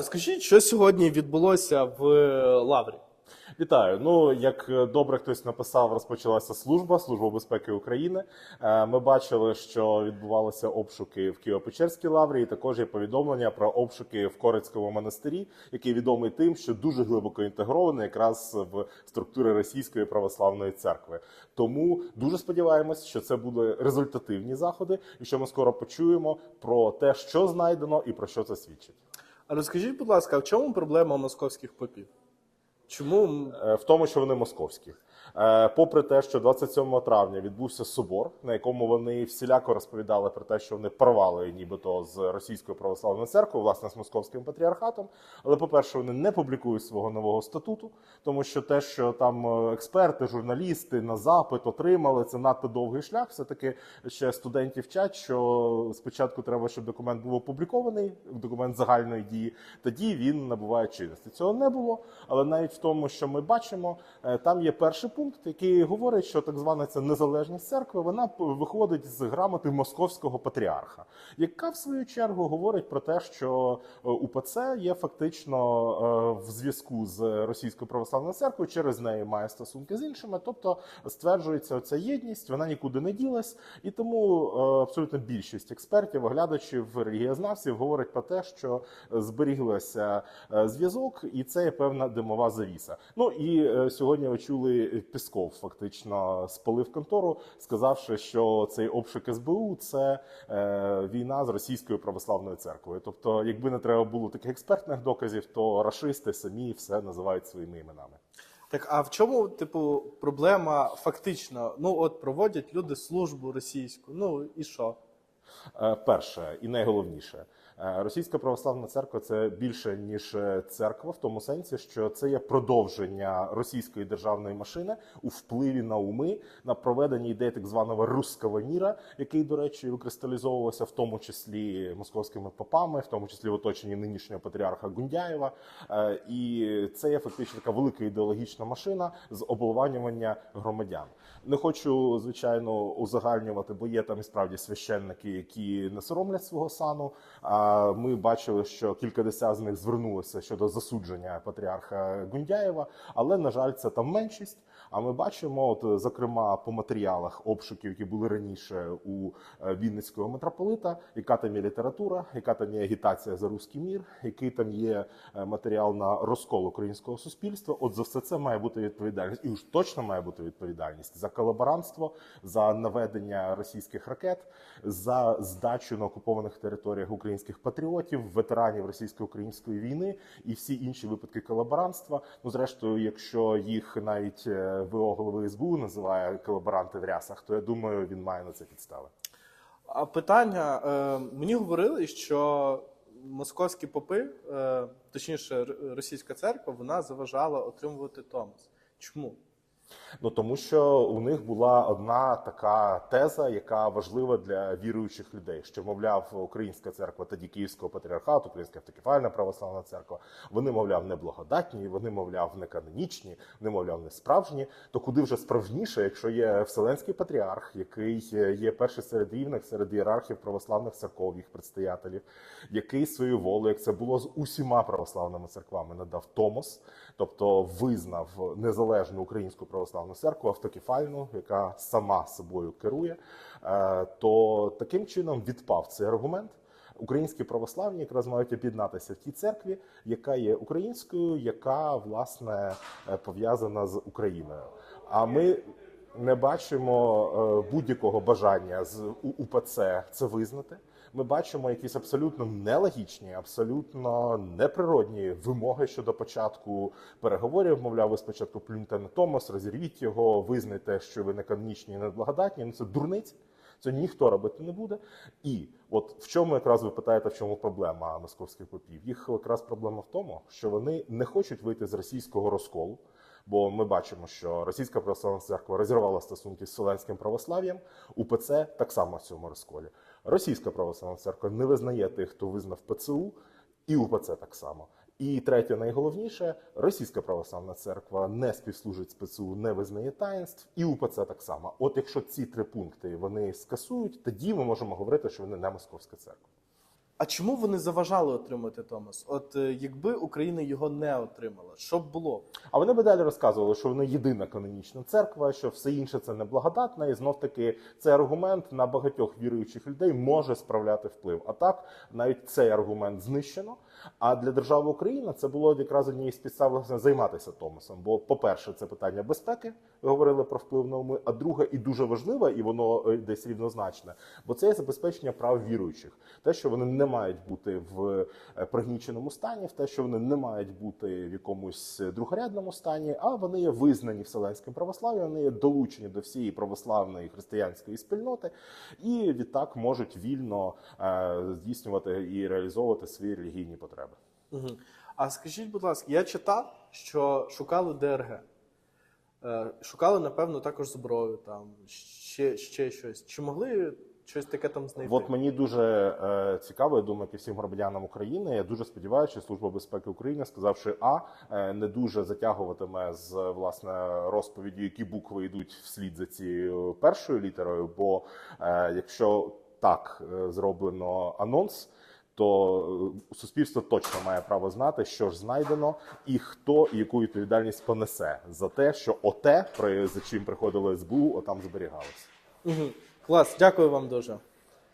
Скажіть, що сьогодні відбулося в е, Лаврі? Вітаю. Ну як е, добре хтось написав, розпочалася служба Служба безпеки України. Е, Ми бачили, що відбувалися обшуки в Києво-Печерській лаврі. і Також є повідомлення про обшуки в Корицькому монастирі, який відомий тим, що дуже глибоко інтегрований якраз в структури Російської православної церкви. Тому дуже сподіваємось, що це будуть результативні заходи, і що ми скоро почуємо про те, що знайдено і про що це свідчить. А розкажіть, будь ласка, в чому проблема московських попів? Чому Е, в тому, що вони московські. Е, Попри те, що 27 травня відбувся собор, на якому вони всіляко розповідали про те, що вони порвали нібито з російською православною церквою, власне, з московським патріархатом. Але, по-перше, вони не публікують свого нового статуту, тому що те, що там е, експерти, журналісти на запит отримали, це надто довгий шлях. Все таки ще студентів вчать, що спочатку треба, щоб документ був опублікований, документ загальної дії. Тоді він набуває чинності. Цього не було, але навіть в тому, що ми бачимо, е, там є перший пункт, який говорить, що так звана ця незалежність церкви вона виходить з грамоти московського патріарха, яка в свою чергу говорить про те, що е, УПЦ є фактично е, в зв'язку з російською православною церквою, через неї має стосунки з іншими. Тобто стверджується оця єдність, вона нікуди не ділась, і тому е, абсолютно більшість експертів, оглядачів, релігієзнавців говорить про те, що зберіглося е, зв'язок, і це є певна димова завіса. Ну і сьогодні ви чули Пісков, фактично спалив контору, сказавши, що цей обшук СБУ це е, війна з російською православною церквою. Тобто, якби не треба було таких експертних доказів, то рашисти самі все називають своїми іменами. так, а в чому, типу, проблема фактично? Ну, от проводять люди службу російську. Ну і що? Е, Перше і найголовніше, російська православна церква це більше ніж е, церква, в тому сенсі, що це є продовження російської державної машини у впливі на уми на проведення ідеї так званого русского міра, який, до речі, викристалізовувався в тому числі московськими попами, в тому числі в оточенні нинішнього патріарха Гундяєва. Е, І це є фактично така велика ідеологічна машина з оболванювання громадян. Не хочу, звичайно, узагальнювати, бо є там і справді священники, які не соромлять свого сану. Ми бачили, що кількадесят з них звернулися щодо засудження патріарха Гундяєва, але на жаль, це там меншість. А ми бачимо, от зокрема по матеріалах обшуків, які були раніше у е, Вінницького митрополита, яка там є література, яка там є агітація за руський мір, який там є е, матеріал на розкол українського суспільства. От за все це має бути відповідальність, і уж точно має бути відповідальність за колаборантство, за наведення російських ракет, за здачу на окупованих територіях українських патріотів, ветеранів російсько-української війни і всі інші випадки колаборантства. Ну, зрештою, якщо їх навіть е, ВО голови СБУ називає колаборанти в рясах, то я думаю, він має на це підстави. А питання: е, мені говорили, що московські попи, е, точніше, російська церква, вона заважала отримувати Томас. Чому? Ну тому що у них була одна така теза, яка важлива для віруючих людей, що мовляв, українська церква тоді Київського патріархату, Українська автокефальна православна церква, вони, мовляв, не благодатні, вони, мовляв, не канонічні, вони, мовляв, не справжні. То куди вже справжніше, якщо є Вселенський патріарх, який є перший серед рівних, серед ієрархів православних церков, їх предстоятелів, який свою волю, як це було з усіма православними церквами, надав Томос, тобто визнав незалежну українську православну церкву автокефальну, яка сама собою керує, е, то таким чином відпав цей аргумент. Українські православні якраз мають об'єднатися в тій церкві, яка є українською, яка власне е, пов'язана з Україною. А ми не бачимо е, будь-якого бажання з УПЦ це визнати. Ми бачимо якісь абсолютно нелогічні, абсолютно неприродні вимоги щодо початку переговорів. Мовляв, ви спочатку плюньте на Томос, розірвіть його, визнайте, що ви не канонічні і не благодатні. Ну це дурниць. Це ніхто робити не буде. І от в чому якраз ви питаєте, в чому проблема московських попів? Їх якраз проблема в тому, що вони не хочуть вийти з російського розколу. Бо ми бачимо, що Російська православна церква розірвала стосунки з Вселенським православ'ям, УПЦ так само в цьому розколі. Російська православна церква не визнає тих, хто визнав ПЦУ, і УПЦ так само. І третє, найголовніше, Російська православна церква не співслужить з ПЦУ, не визнає таїнств, і УПЦ так само. От якщо ці три пункти вони скасують, тоді ми можемо говорити, що вони не московська церква. А чому вони заважали отримати Томас? От е, якби Україна його не отримала, що б було? А вони би далі розказували, що вони єдина канонічна церква, що все інше це неблагодатна, і знов таки цей аргумент на багатьох віруючих людей може справляти вплив. А так навіть цей аргумент знищено. А для держави Україна це було якраз однією з підстав займатися Томасом. Бо, по-перше, це питання безпеки. Ви говорили про вплив на уми. А друге, і дуже важливе, і воно е, десь рівнозначне, бо це є забезпечення прав віруючих. Те, що вони не мають бути в е, пригніченому стані, в те, що вони не мають бути в якомусь другорядному стані, а вони є визнані вселенським православ'ям, вони є долучені до всієї православної християнської спільноти, і відтак можуть вільно е, здійснювати і реалізовувати свої релігійні потреби. А скажіть, будь ласка, я читав, що шукали ДРГ. Е, шукали, напевно, також зброю, там ще, ще щось. Чи могли щось таке там знайти? От мені дуже е, цікаво, я думаю, як і всім громадянам України. Я дуже сподіваюся, що Служба безпеки України, сказавши А, е, не дуже затягуватиме з власне розповіддю, які букви йдуть вслід за цією першою літерою. Бо е, якщо так е, зроблено анонс. То е, суспільство точно має право знати, що ж знайдено, і хто і яку відповідальність понесе за те, що оте, при за чим приходило СБУ, отам зберігалося. Угу. Клас, дякую вам дуже.